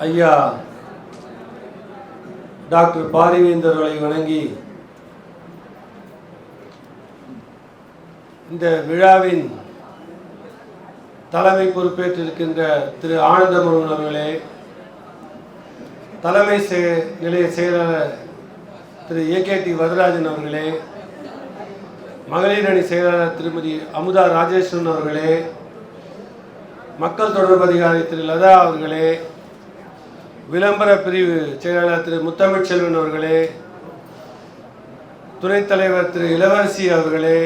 ஐயா டாக்டர் பாரிவேந்தர்களை வணங்கி இந்த விழாவின் தலைமை பொறுப்பேற்றிருக்கின்ற திரு ஆனந்தமுருகன் அவர்களே தலைமை செ- நிலைய செயலாளர் திரு ஏகேடி வரதராஜன் அவர்களே மகளிர் அணி செயலாளர் திருமதி அமுதா ராஜேஸ்வரன் அவர்களே மக்கள் தொடர்பு அதிகாரி திரு லதா அவர்களே விளம்பர பிரிவு செயலாளர் திரு முத்தமிழ் செல்வன் அவர்களே துணைத் தலைவர் திரு இளவரசி அவர்களே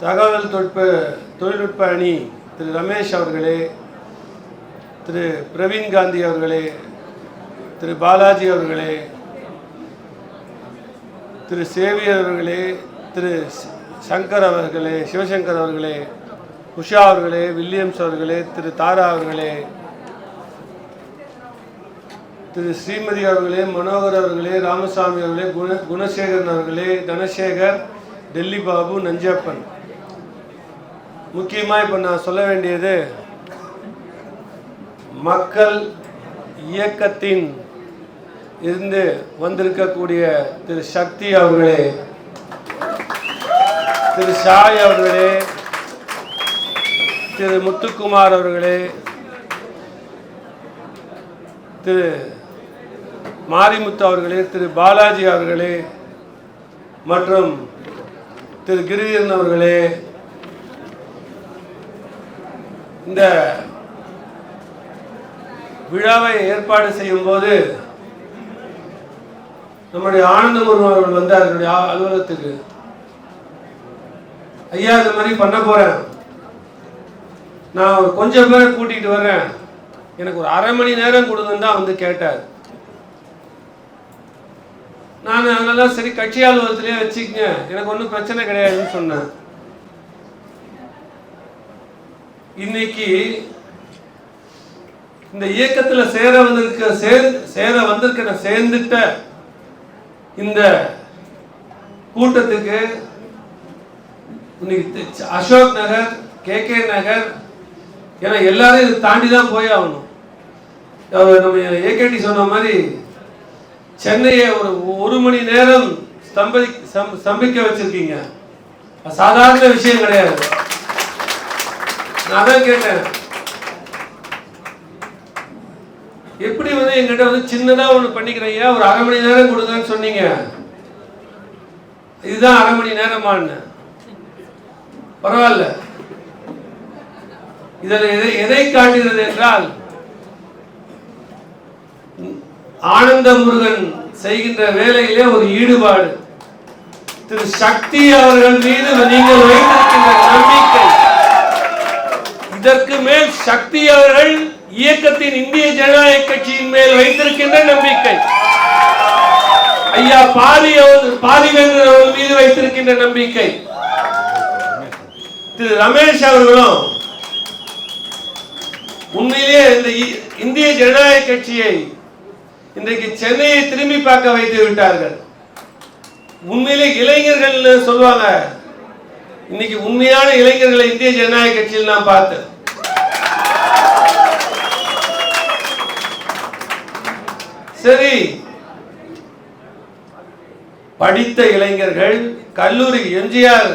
தகவல் தொழில்நுட்ப தொழில்நுட்ப அணி திரு ரமேஷ் அவர்களே திரு பிரவீன் காந்தி அவர்களே திரு பாலாஜி அவர்களே திரு சேவியர் அவர்களே திரு சங்கர் அவர்களே சிவசங்கர் அவர்களே உஷா அவர்களே வில்லியம்ஸ் அவர்களே திரு தாரா அவர்களே திரு ஸ்ரீமதி அவர்களே மனோகர் அவர்களே ராமசாமி அவர்களே குண குணசேகரன் அவர்களே தனசேகர் டெல்லி பாபு நஞ்சப்பன். முக்கியமாக இப்போ நான் சொல்ல வேண்டியது மக்கள் இயக்கத்தின் இருந்து வந்திருக்கக்கூடிய திரு சக்தி அவர்களே திரு சாய் அவர்களே திரு முத்துக்குமார் அவர்களே திரு மாரிமுத்து அவர்களே திரு பாலாஜி அவர்களே மற்றும் திரு கிரிதரன் அவர்களே இந்த விழாவை ஏற்பாடு செய்யும் போது நம்முடைய ஆனந்தமுருகன் அவர்கள் வந்து அதனுடைய அலுவலகத்துக்கு ஐயா இந்த மாதிரி பண்ண போறேன். நான் கொஞ்சம் பேரை கூட்டிகிட்டு வர்றேன். எனக்கு ஒரு அரை மணி நேரம் கொடுங்கன்னு தான் வந்து கேட்டார். நான் அதெல்லாம் சரி கட்சி அலுவலகத்திலே வச்சுக்கங்க. எனக்கு ஒன்றும் பிரச்சனை கிடையாதுன்னு சொன்னேன். இன்னைக்கு இந்த இயக்கத்தில் சேர வந்திருக்க சேர் சேர வந்திருக்கிற சேர்ந்துட்ட இந்த கூட்டத்துக்கு இன்னைக்கு அசோக் நகர் கே கே நகர் ஏன்னா எல்லாரும் இதை தாண்டி தான் போய் ஆகணும். நம்ம ஏகேடி சொன்ன மாதிரி சென்னையை ஒரு ஒரு மணி நேரம் ஸ்தம்பி ஸ்தம்பிக்க வச்சிருக்கீங்க. சாதாரண விஷயம் கிடையாது. நான் அதான் கேட்டேன். எப்படி வந்து என்கிட்ட வந்து சின்னதா ஒண்ணு பண்ணிக்கிறீங்க ஒரு அரை மணி நேரம் கொடுங்கன்னு சொன்னீங்க? இதுதான் அரை மணி நேரமான்னு. பரவாயில்ல. இதில் எதை எதை காட்டுகிறது என்றால் ஆனந்த முருகன் செய்கின்ற வேலையிலே ஒரு ஈடுபாடு. திரு சக்தி அவர்கள் மீது நீங்கள் வைத்திருக்கின்ற நம்பிக்கை. இதற்கு மேல் சக்தி அவர்கள் இயக்கத்தின் இந்திய ஜனநாயக கட்சியின் மேல் வைத்திருக்கின்ற நம்பிக்கை. ஐயா பாரி அவர் பாரிவேந்தர் அவர்கள் மீது வைத்திருக்கின்ற நம்பிக்கை. திரு ரமேஷ் அவர்களும் உண்மையிலேயே இந்த இ- இந்திய ஜனநாயக கட்சியை இன்றைக்கு சென்னையை திரும்பி பார்க்க வைத்து விட்டார்கள். உண்மையிலே இளைஞர்கள் சொல்லுவாங்க இன்னைக்கு உண்மையான இளைஞர்களை இந்திய ஜனநாயக கட்சியில் நான் பார்த்தேன். சரி படித்த இளைஞர்கள் கல்லூரி எம்ஜிஆர்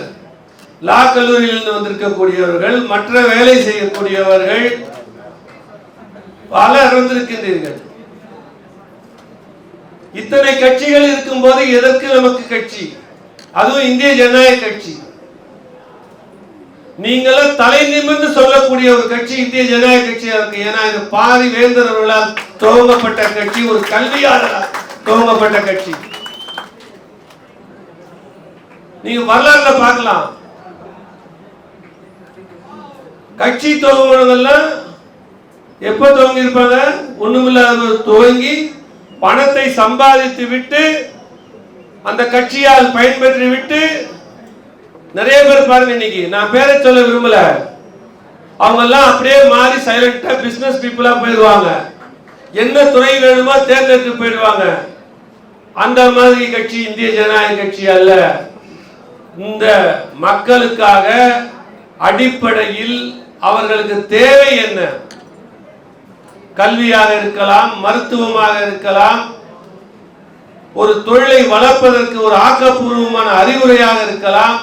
லா கல்லூரியிலிருந்து வந்திருக்கக்கூடியவர்கள் மற்ற வேலை செய்யக்கூடியவர்கள் பலர் வந்திருக்கின்றீர்கள் இத்தனை கட்சிகள் இருக்கும் போது எதற்கு நமக்கு கட்சி? அதுவும் இந்திய ஜனநாயக கட்சி. நீங்களும் தலை நிமிர்ந்து சொல்லக்கூடிய ஒரு கட்சி இந்திய ஜனநாயக கட்சியா இருக்கு. ஏன்னா இது பாரி வேந்தர் அவர்களால் துவங்கப்பட்ட கட்சி ஒரு கல்வியாளரால் துவங்கப்பட்ட கட்சி. நீங்க வரலாறுல பார்க்கலாம். கட்சி துவங்கினதெல்லாம் எப்ப துவங்கி இருப்பாங்க ஒண்ணுமில்லாத துவங்கி பணத்தை சம்பாதித்து விட்டு அந்த கட்சியால் பயன்பெற்று விட்டு நிறைய பேர் பாருங்க இன்னைக்கு. நான் பேரை சொல்ல விரும்பல. அவங்க எல்லாம் அப்படியே மாறி சைலண்டா பிசினஸ் பீப்புளா போயிடுவாங்க. என்ன துறை வேணுமோ தேர்ந்தெடுத்து போயிடுவாங்க. அந்த மாதிரி கட்சி இந்திய ஜனநாயக கட்சி அல்ல. இந்த மக்களுக்காக அடிப்படையில் அவர்களுக்கு தேவை என்ன? கல்வியாக இருக்கலாம் மருத்துவமாக இருக்கலாம் ஒரு தொழிலை வளர்ப்பதற்கு ஒரு ஆக்கப்பூர்வமான அறிவுரையாக இருக்கலாம்.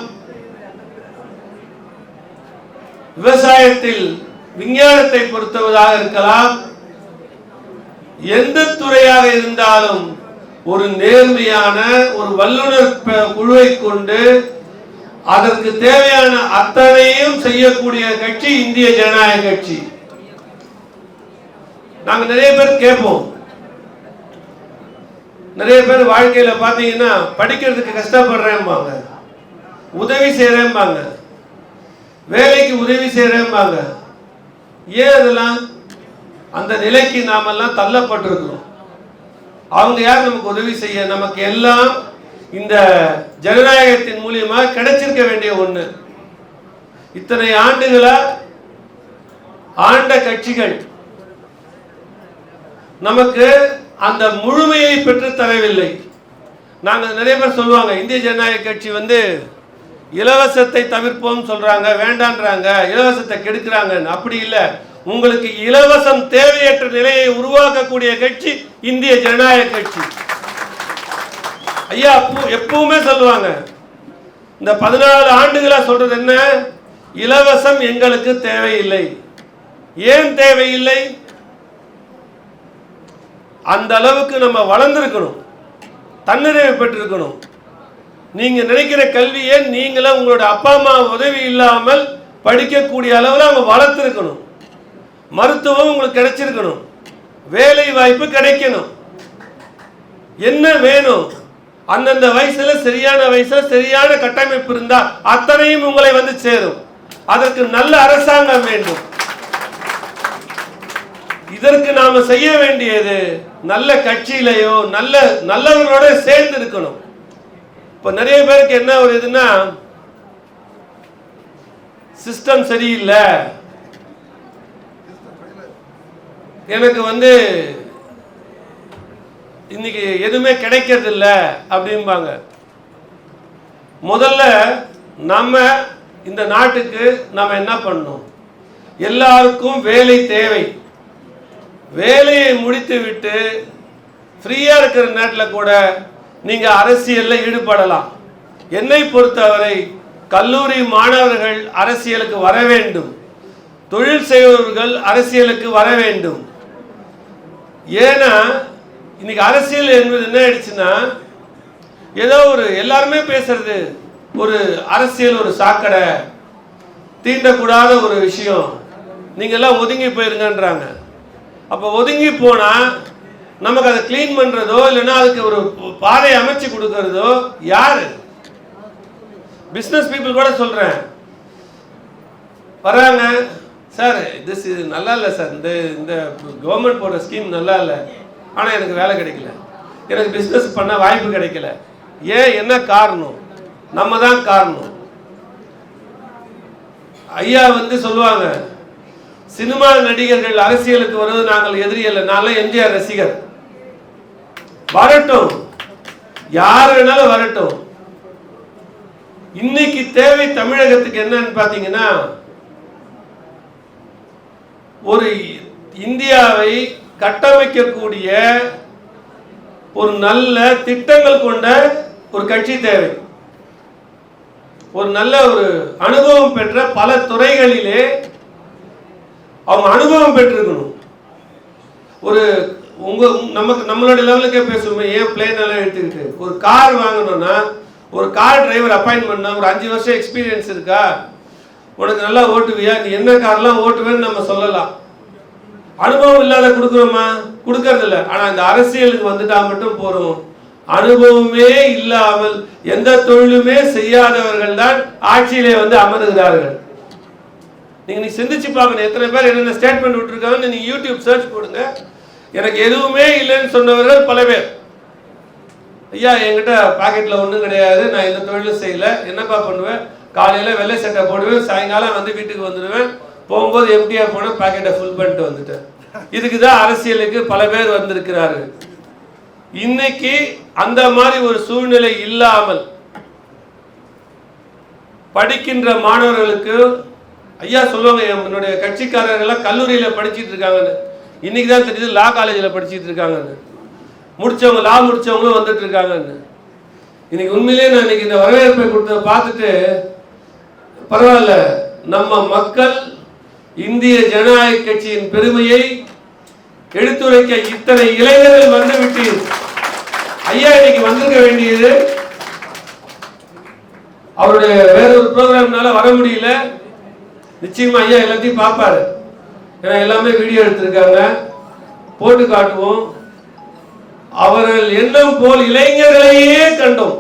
விவசாயத்தில் விஞ்ஞானத்தை பொறுத்தவதாக இருக்கலாம். எந்த துறையாக இருந்தாலும் ஒரு நேர்மையான ஒரு வல்லுநர் குழுவை கொண்டு அதற்கு தேவையான அத்தனையும் செய்யக்கூடிய கட்சி இந்திய ஜனநாயக கட்சி. நாங்க நிறைய பேர் கேட்போம். நிறைய பேர் வாழ்க்கையில பாத்தீங்கன்னா படிக்கிறதுக்கு கஷ்டப்படுறேன்பாங்க. உதவி செய்யறேன்பாங்க வேலைக்கு உதவி செய்யறேன்பாங்க ஏன் அதெல்லாம் அந்த நிலைக்கு நாமெல்லாம் தள்ளப்பட்டிருக்கிறோம். அவங்க யார் நமக்கு உதவி செய்ய? நமக்கு எல்லாம் இந்த ஜனநாயகத்தின் மூலியமா கிடைச்சிருக்க வேண்டிய ஒண்ணு. இத்தனை ஆண்டுகளா ஆண்ட கட்சிகள் நமக்கு அந்த முழுமையை பெற்று தரவில்லை. நாங்கள் நிறைய பேர் சொல்லுவாங்க இந்திய ஜனநாயக கட்சி வந்து இலவசத்தை தவிர்ப்போம் சொல்றாங்க வேண்டான்றாங்க இலவசத்தை கெடுக்கிறாங்க அப்படி இல்லை. உங்களுக்கு இலவசம் தேவையற்ற நிலையை உருவாக்கக்கூடிய கட்சி இந்திய ஜனநாயக கட்சி. ஐயா எப்பவுமே சொல்லுவாங்க இந்த பதினாலு ஆண்டுகளா சொல்றது என்ன? இலவசம் எங்களுக்கு தேவையில்லை. ஏன் தேவையில்லை? அந்த அளவுக்கு நம்ம வளர்ந்துருக்கணும். தன்னிறைவு பெற்றிருக்கணும். நீங்க நினைக்கிற கல்வியை நீங்களே உங்களோட அப்பா அம்மா உதவி இல்லாமல் படிக்கக்கூடிய அளவில் அவங்க வளர்த்துருக்கணும். மருத்துவம் உங்களுக்கு கிடைச்சிருக்கணும். வேலை வாய்ப்பு கிடைக்கணும். என்ன வேணும்? அந்தந்த வயசுல சரியான வயசுல சரியான கட்டமைப்பு இருந்தா அத்தனையும் உங்களை வந்து சேரும். அதற்கு நல்ல அரசாங்கம் வேண்டும். இதற்கு நாம செய்ய வேண்டியது நல்ல கட்சியிலையோ நல்ல நல்லவர்களோட சேர்ந்து இருக்கணும். இப்ப நிறைய பேருக்கு என்ன ஒரு இதுன்னா சிஸ்டம் சரியில்லை. எனக்கு வந்து இன்னைக்கு எதுவுமே கிடைக்கிறது இல்லை அப்படிம்பாங்க. முதல்ல நம்ம இந்த நாட்டுக்கு நம்ம என்ன பண்ணணும்? எல்லாருக்கும் வேலை தேவை. வேலையை முடித்து விட்டு ஃப்ரீயாக இருக்கிற நேரத்தில் கூட நீங்கள் அரசியலில் ஈடுபடலாம். என்னை பொறுத்தவரை கல்லூரி மாணவர்கள் அரசியலுக்கு வர வேண்டும். தொழில் செய்பவர்கள் அரசியலுக்கு வர வேண்டும். ஏன்னா இன்னைக்கு அரசியல் என்பது என்ன ஆயிடுச்சுன்னா ஏதோ ஒரு எல்லாருமே பேசுறது ஒரு அரசியல் ஒரு சாக்கடை தீண்டக்கூடாத ஒரு விஷயம். நீங்கள்லாம் ஒதுங்கி போயிருங்கன்றாங்க. அப்போ ஒதுங்கி போனா நமக்கு அதை க்ளீன் பண்றதோ இல்லைன்னா அதுக்கு ஒரு பாதை அமைச்சு கொடுக்கறதோ யாரு? பிஸ்னஸ் பீப்புள் கூட சொல்றேன். வராங்க சார் திஸ் இது நல்லா இல்லை சார் இந்த இந்த கவர்மெண்ட் போடுற ஸ்கீம் நல்லா இல்லை. ஆனால் எனக்கு வேலை கிடைக்கல. எனக்கு பிஸ்னஸ் பண்ண வாய்ப்பு கிடைக்கல. ஏன் என்ன காரணம்? நம்ம தான் காரணம். ஐயா வந்து சொல்லுவாங்க சினிமா நடிகர்கள் அரசியலுக்கு வருவது நாங்கள் எதிரி அல்ல. நான்லாம் எம்ஜிஆர் ரசிகர். வரட்டும். யார் வேணாலும் வரட்டும். இன்னைக்கு தேவை தமிழகத்துக்கு என்னன்னு பாத்தீங்கன்னா ஒரு இந்தியாவை கட்டமைக்கக்கூடிய ஒரு நல்ல திட்டங்கள் கொண்ட ஒரு கட்சி தேவை. ஒரு நல்ல ஒரு அனுபவம் பெற்ற பல துறைகளிலே அவங்க அனுபவம் பெற்றிருக்கணும். ஒரு உங்க நமக்கு நம்மளுடைய லெவலுக்கே பேசுவோமே ஏன் பிளேன் எல்லாம் எடுத்துக்கிட்டு? ஒரு கார் வாங்கணும்னா ஒரு கார் டிரைவர் அப்பாயின்மெண்ட்னா ஒரு அஞ்சு வருஷம் எக்ஸ்பீரியன்ஸ் இருக்கா? உனக்கு நல்லா ஓட்டுவியா? நீ என்ன கார்லாம் ஓட்டுவேன்னு நம்ம சொல்லலாம். அனுபவம் இல்லாத கொடுக்குறோமா? கொடுக்கறது இல்லை ஆனால் இந்த அரசியலுக்கு வந்துட்டா மட்டும் போறோம் அனுபவமே இல்லாமல் எந்த தொழிலுமே செய்யாதவர்கள் தான் ஆட்சியிலே வந்து அமருகிறார்கள். நீங்க நீ சிந்திச்சு பார்க்கணும். எத்தனை பேர் என்னென்ன ஸ்டேட்மெண்ட் விட்டுருக்காங்கன்னு நீங்க யூடியூப் சர்ச் போடுங்க. எனக்கு எதுவுமே இல்லைன்னு சொன்னவர்கள் பல பேர். ஐயா என்கிட்ட பாக்கெட்ல ஒன்றும் கிடையாது. நான் எந்த தொழிலும் செய்யல. என்னப்பா பண்ணுவேன்? காலையில வெள்ளை சட்டை போடுவேன். சாயங்காலம் வந்து வீட்டுக்கு வந்துடுவேன். போகும்போது எம்டிஆர் போன பாக்கெட்டை ஃபுல் பண்ணிட்டு வந்துட்டேன். இதுக்கு தான் அரசியலுக்கு பல பேர் வந்திருக்கிறார்கள். இன்னைக்கு அந்த மாதிரி ஒரு சூழ்நிலை இல்லாமல் படிக்கின்ற மாணவர்களுக்கு ஐயா சொல்லுவாங்க என்னுடைய கட்சிக்காரர்கள் எல்லாம் கல்லூரியில் படிச்சுட்டு இருக்காங்கன்னு. இன்னைக்கு தான் தெரியுது லா காலேஜில் படிச்சிட்டு இருக்காங்கன்னு. முடிச்சவங்க லா முடிச்சவங்களும் வந்துட்டு இருக்காங்கன்னு. இன்னைக்கு உண்மையிலேயே நான் இன்னைக்கு இந்த வரவேற்பை கொடுத்த பார்த்துட்டு பரவாயில்ல நம்ம மக்கள் இந்திய ஜனநாயக கட்சியின் பெருமையை எடுத்துரைக்க இத்தனை இளைஞர்கள் வந்துவிட்டு ஐயா இன்னைக்கு வந்திருக்க வேண்டியது அவருடைய வேறொரு ப்ரோக்ராம்னால வர முடியல. நிச்சயமா ஐயா எல்லாத்தையும் பார்ப்பாரு. ஏன்னா எல்லாமே வீடியோ எடுத்திருக்காங்க. போட்டு காட்டுவோம். அவர்கள் எண்ணம் போல் இளைஞர்களையே கண்டோம்.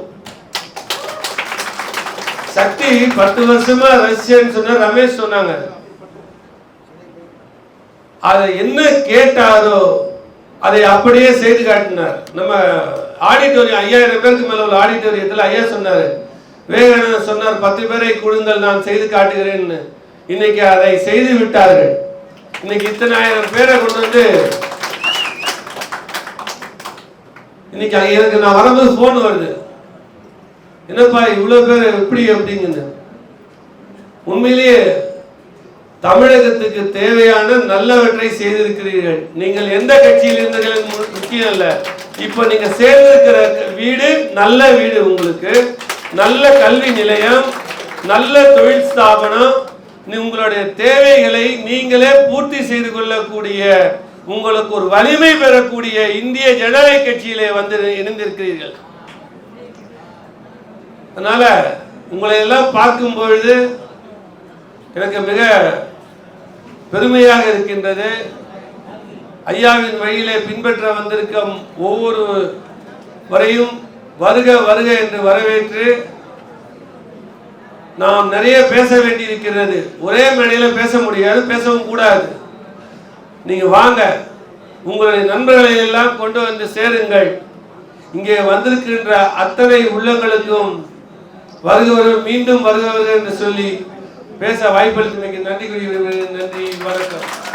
சக்தி பத்து வருஷமா ரஷ்யன்னு சொன்ன ரமேஷ் சொன்னாங்க. அதை என்ன கேட்டாரோ அதை அப்படியே செய்து காட்டினார். நம்ம ஆடிட்டோரியம் ஐயாயிரம் பேருக்கு மேல உள்ள ஆடிட்டோரியத்தில் ஐயா சொன்னாரு. வேகன சொன்னார் பத்து பேரை கொடுங்கள் நான் செய்து காட்டுகிறேன்னு. இன்னைக்கு அதை செய்து விட்டார்கள். இன்னைக்கு இத்தனை ஆயிரம் பேரை கொண்டு வந்து இன்னைக்கு எனக்கு நான் வரும்போது போன் வருது. என்னப்பா இவ்வளவு பேர் எப்படி அப்படிங்குன்னு உண்மையிலேயே தமிழகத்துக்கு தேவையான நல்லவற்றை செய்திருக்கிறீர்கள். நீங்கள் எந்த கட்சியில் இருந்தீர்கள் முக்கியம் அல்ல இப்ப நீங்க சேர்ந்திருக்கிற வீடு நல்ல வீடு உங்களுக்கு. நல்ல கல்வி நிலையம் நல்ல தொழில் ஸ்தாபனம் உங்களுடைய தேவைகளை நீங்களே பூர்த்தி செய்து கொள்ளக்கூடிய உங்களுக்கு ஒரு வலிமை பெறக்கூடிய இந்திய ஜனநாயக கட்சியிலே வந்து இணைந்திருக்கிறீர்கள். அதனால உங்களை எல்லாம் பார்க்கும் பொழுது எனக்கு மிக பெருமையாக இருக்கின்றது. ஐயாவின் வழியிலே பின்பற்ற வந்திருக்கும் ஒவ்வொரு வரையும் வருக வருக என்று வரவேற்று நாம் நிறைய பேச வேண்டி இருக்கிறது ஒரே மேடையில் பேச முடியாது பேசவும் கூடாது. நீங்க வாங்க. உங்களுடைய நண்பர்களை எல்லாம் கொண்டு வந்து சேருங்கள். இங்கே வந்திருக்கின்ற அத்தனை உள்ளங்களுக்கும் வருகிறவர்கள் மீண்டும் வருகிறவர்கள் என்று சொல்லி பேச வாய்ப்பளித்தமைக்கு நன்றி கூறி நன்றி வணக்கம்.